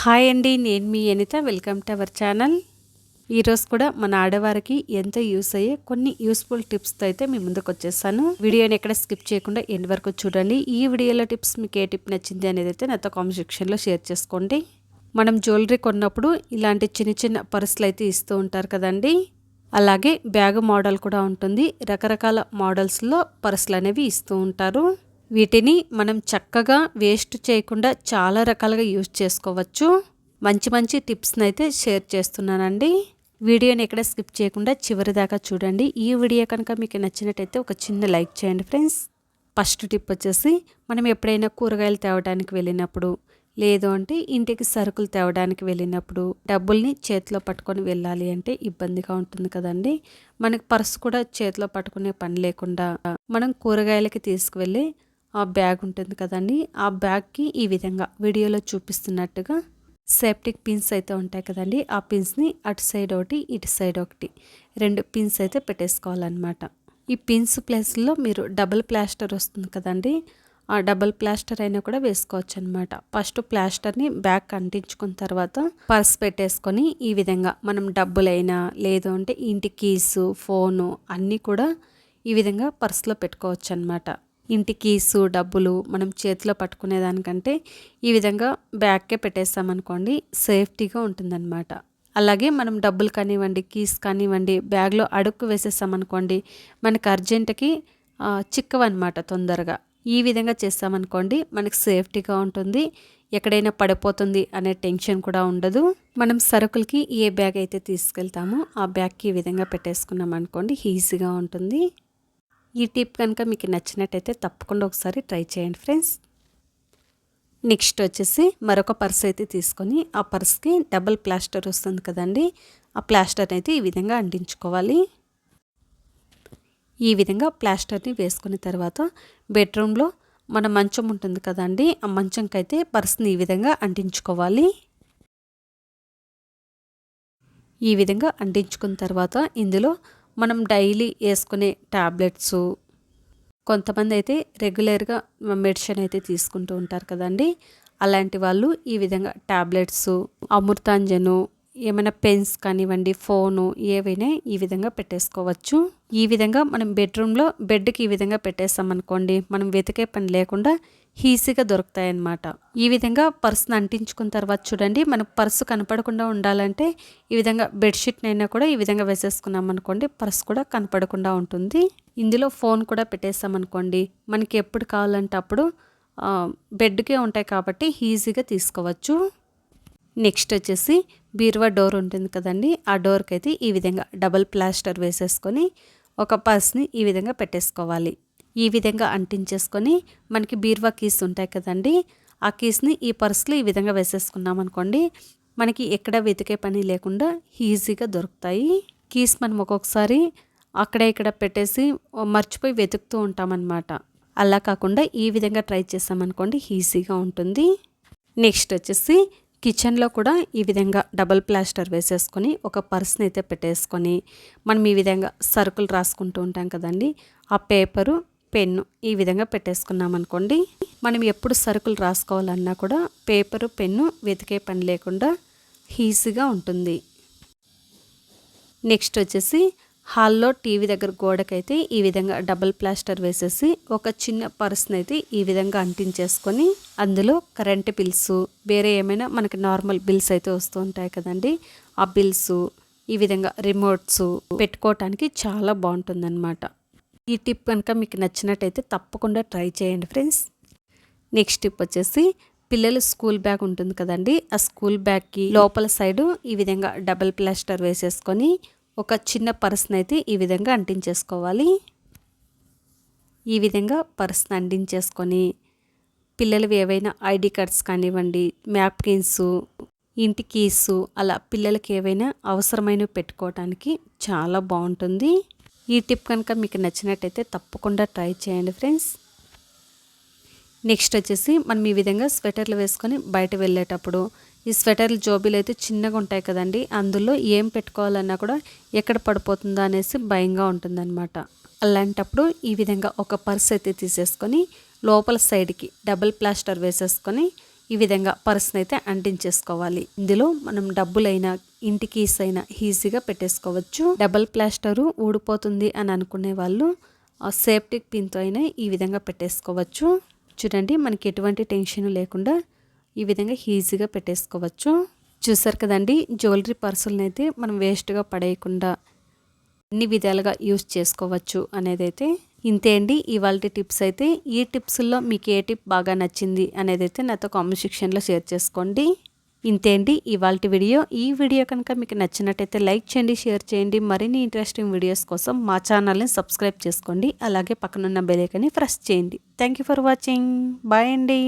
Hi అండి నేను మీ Anitha. Welcome to our channel. ఈరోజు కూడా మన ఆడవారికి ఎంతో యూస్ అయ్యే కొన్ని యూస్ఫుల్ టిప్స్తో అయితే మీ ముందుకు వచ్చేసాను వీడియోని ఎక్కడ స్కిప్ చేయకుండా ఎండ్ వరకు చూడండి. ఈ వీడియోలో టిప్స్ మీకు ఏ టిప్ నచ్చింది అనేది అయితే నాతో కామెంట్ సెక్షన్లో షేర్ చేసుకోండి. మనం జ్యువెలరీ కొన్నప్పుడు ఇలాంటి చిన్న చిన్న పర్సులు అయితే ఇస్తూ ఉంటారు కదండి. అలాగే బ్యాగ్ మోడల్ కూడా ఉంటుంది. రకరకాల మోడల్స్లో పర్సులు అనేవి ఇస్తూ ఉంటారు. వీటిని మనం చక్కగా వేస్ట్ చేయకుండా చాలా రకాలుగా యూజ్ చేసుకోవచ్చు. మంచి మంచి టిప్స్ని అయితే షేర్ చేస్తున్నానండి. వీడియోని ఎక్కడ స్కిప్ చేయకుండా చివరి దాకా చూడండి. ఈ వీడియో కనుక మీకు నచ్చినట్టయితే ఒక చిన్న లైక్ చేయండి ఫ్రెండ్స్. ఫస్ట్ టిప్ వచ్చేసి మనం ఎప్పుడైనా కూరగాయలు తేవడానికి వెళ్ళినప్పుడు లేదు అంటే ఇంటికి సరుకులు తేవడానికి వెళ్ళినప్పుడు డబ్బుల్ని చేతిలో పట్టుకొని వెళ్ళాలి అంటే ఇబ్బందిగా ఉంటుంది కదండి. మనకి పర్సు కూడా చేతిలో పట్టుకునే పని లేకుండా మనం కూరగాయలకి తీసుకువెళ్ళి బ్యాగ్ ఉంటుంది కదండి ఆ బ్యాగ్కి ఈ విధంగా వీడియోలో చూపిస్తున్నట్టుగా సెప్టిక్ పిన్స్ అయితే ఉంటాయి కదండి ఆ పిన్స్ని అటు సైడ్ ఒకటి ఇటు సైడ్ ఒకటి రెండు పిన్స్ అయితే పెట్టేసుకోవాలన్నమాట. ఈ పిన్స్ ప్లేస్లో మీరు డబుల్ ప్లాస్టర్ వస్తుంది కదండి ఆ డబుల్ ప్లాస్టర్ అయినా కూడా వేసుకోవచ్చు అనమాట ఫస్ట్ ప్లాస్టర్ని బ్యాక్ అంటించుకున్న తర్వాత పర్స్ పెట్టేసుకొని ఈ విధంగా మనం డబ్బులైనా లేదు అంటే ఇంటి కీసు ఫోను అన్నీ కూడా ఈ విధంగా పర్స్లో పెట్టుకోవచ్చు అనమాట ఇంటి కీసు డబ్బులు మనం చేతిలో పట్టుకునే దానికంటే ఈ విధంగా బ్యాగ్కే పెట్టేస్తామనుకోండి సేఫ్టీగా ఉంటుందన్నమాట. అలాగే మనం డబ్బులు కానివ్వండి కీస్ కానివ్వండి బ్యాగ్లో అడుక్కు వేసేస్తామనుకోండి మనకు అర్జెంటుకి చిక్కవన్నమాట తొందరగా. ఈ విధంగా చేస్తామనుకోండి మనకు సేఫ్టీగా ఉంటుంది. ఎక్కడైనా పడిపోతుంది అనే టెన్షన్ కూడా ఉండదు. మనం సరుకులకి ఏ బ్యాగ్ అయితే తీసుకెళ్తామో ఆ బ్యాగ్కి ఈ విధంగా పెట్టేసుకున్నాం అనుకోండి ఈజీగా ఉంటుంది. ఈ టిప్ కనుక మీకు నచ్చినట్టయితే తప్పకుండా ఒకసారి ట్రై చేయండి ఫ్రెండ్స్. నెక్స్ట్ వచ్చేసి మరొక పర్స్ అయితే తీసుకొని ఆ పర్స్కి డబుల్ ప్లాస్టర్ వస్తుంది కదండి. ఆ ప్లాస్టర్ని అయితే ఈ విధంగా అంటించుకోవాలి. ఈ విధంగా ప్లాస్టర్ని వేసుకున్న తర్వాత బెడ్రూమ్లో మన మంచం ఉంటుంది కదండి ఆ మంచంకి అయితే పర్స్ని ఈ విధంగా అంటించుకోవాలి. ఈ విధంగా అంటించుకున్న తర్వాత ఇందులో మనం డైలీ వేసుకునే టాబ్లెట్స్ కొంతమంది అయితే రెగ్యులర్గా మెడిసిన్ అయితే తీసుకుంటూ ఉంటారు కదండి. అలాంటి వాళ్ళు ఈ విధంగా ట్యాబ్లెట్స్ అమృతాంజను ఏమైనా పెన్స్ కానివ్వండి ఫోను ఏవైనా ఈ విధంగా పెట్టేసుకోవచ్చు. ఈ విధంగా మనం బెడ్రూమ్లో బెడ్కి ఈ విధంగా పెట్టేస్తామనుకోండి మనం వెతికే పని లేకుండా ఈజీగా దొరుకుతాయి అన్నమాట ఈ విధంగా పర్సును అంటించుకున్న తర్వాత చూడండి మనకు పర్సు కనపడకుండా ఉండాలంటే ఈ విధంగా బెడ్షీట్నైనా కూడా ఈ విధంగా వేసేసుకున్నాం అనుకోండి పర్సు కూడా కనపడకుండా ఉంటుంది. ఇందులో ఫోన్ కూడా పెట్టేస్తామనుకోండి మనకి ఎప్పుడు కావాలంటే అప్పుడు బెడ్కే ఉంటాయి కాబట్టి ఈజీగా తీసుకోవచ్చు. నెక్స్ట్ వచ్చేసి బీరువా డోర్ ఉంటుంది కదండి ఆ డోర్కి అయితే ఈ విధంగా డబల్ ప్లాస్టర్ వేసేసుకొని ఒక పర్స్ని ఈ విధంగా పెట్టేసుకోవాలి. ఈ విధంగా అంటించేసుకొని మనకి బీరువా కీస్ ఉంటాయి కదండి ఆ కీస్ని ఈ పర్స్లో ఈ విధంగా వేసేసుకున్నాం అనుకోండి మనకి ఎక్కడ వెతికే పని లేకుండా ఈజీగా దొరుకుతాయి. కీస్ మనం ఒక్కొక్కసారి అక్కడ ఇక్కడ పెట్టేసి మర్చిపోయి వెతుకుతూ ఉంటామన్నమాట. అలా కాకుండా ఈ విధంగా ట్రై చేసామనుకోండి ఈజీగా ఉంటుంది. నెక్స్ట్ వచ్చేసి కిచెన్లో కూడా ఈ విధంగా డబల్ ప్లాస్టర్ వేసేసుకొని ఒక పర్స్ని అయితే పెట్టేసుకొని మనం ఈ విధంగా సరుకులు రాసుకుంటూ ఉంటాం కదండి ఆ పేపరు పెన్ను ఈ విధంగా పెట్టేసుకున్నాం అనుకోండి. మనం ఎప్పుడు సరుకులు రాసుకోవాలన్నా కూడా పేపరు పెన్ను వెతికే పని లేకుండా ఈజీగా ఉంటుంది. నెక్స్ట్ వచ్చేసి హాల్లో టీవీ దగ్గర గోడకైతే ఈ విధంగా డబల్ ప్లాస్టర్ వేసేసి ఒక చిన్న పర్స్ని అయితే ఈ విధంగా అంటించేసుకొని అందులో కరెంటు బిల్స్ వేరే ఏమైనా మనకి నార్మల్ బిల్స్ అయితే వస్తూ ఉంటాయి కదండి. ఆ బిల్స్ ఈ విధంగా రిమోట్స్ పెట్టుకోవటానికి చాలా బాగుంటుందన్నమాట. ఈ టిప్ కనుక మీకు నచ్చినట్టయితే తప్పకుండా ట్రై చేయండి ఫ్రెండ్స్. నెక్స్ట్ టిప్ వచ్చేసి పిల్లలు స్కూల్ బ్యాగ్ ఉంటుంది కదండి. ఆ స్కూల్ బ్యాగ్కి లోపల సైడు ఈ విధంగా డబల్ ప్లాస్టర్ వేసేసుకొని ఒక చిన్న పర్స్ని అయితే ఈ విధంగా అంటించేసుకోవాలి. ఈ విధంగా పర్స్ని అంటించేసుకొని పిల్లలవి ఏవైనా ఐడి కార్డ్స్ కానివ్వండి మ్యాప్కిన్స్ ఇంటి కీస్ అలా పిల్లలకి ఏవైనా అవసరమైనవి పెట్టుకోవడానికి చాలా బాగుంటుంది. ఈ టిప్ కనుక మీకు నచ్చినట్టయితే తప్పకుండా ట్రై చేయండి ఫ్రెండ్స్. నెక్స్ట్ వచ్చేసి మనం ఈ విధంగా స్వెటర్లు వేసుకొని బయట వెళ్ళేటప్పుడు ఈ స్వెటర్లు జోబీలు అయితే చిన్నగా ఉంటాయి కదండి. అందులో ఏం పెట్టుకోవాలన్నా కూడా ఎక్కడ పడిపోతుందో అనేసి భయంగా ఉంటుందన్నమాట. అలాంటప్పుడు ఈ విధంగా ఒక పర్స్ అయితే తీసేసుకొని లోపల సైడ్కి డబుల్ ప్లాస్టర్ వేసేసుకొని ఈ విధంగా పర్స్ని అయితే అంటించేసుకోవాలి. ఇందులో మనం డబ్బులైనా ఇంటి కీస్ అయినా ఈజీగా పెట్టేసుకోవచ్చు. డబల్ ప్లాస్టరు ఊడిపోతుంది అని అనుకునే వాళ్ళు సేఫ్టీ పిన్తో అయినా ఈ విధంగా పెట్టేసుకోవచ్చు. చూడండి మనకి ఎటువంటి టెన్షన్ లేకుండా ఈ విధంగా ఈజీగా పెట్టేసుకోవచ్చు. చూసారు కదండి జ్యువెలరీ పర్సులను అయితే మనం వేస్ట్గా పడేయకుండా అన్ని విధాలుగా యూస్ చేసుకోవచ్చు అనేది అయితే ఇంతే అండి. ఇవాళ టిప్స్ అయితే ఈ టిప్స్లో మీకు ఏ టిప్ బాగా నచ్చింది అనేది అయితే నాతో కామెంట్ సెక్షన్లో షేర్ చేసుకోండి. ఇంతే అండి ఇవాళ వీడియో. ఈ వీడియో కనుక మీకు నచ్చినట్టయితే లైక్ చేయండి షేర్ చేయండి. మరిన్ని ఇంట్రెస్టింగ్ వీడియోస్ కోసం మా ఛానల్ని సబ్స్క్రైబ్ చేసుకోండి. అలాగే పక్కనున్న బెలైకని ప్రెస్ చేయండి. Thank for watching. బాయ్ అండి.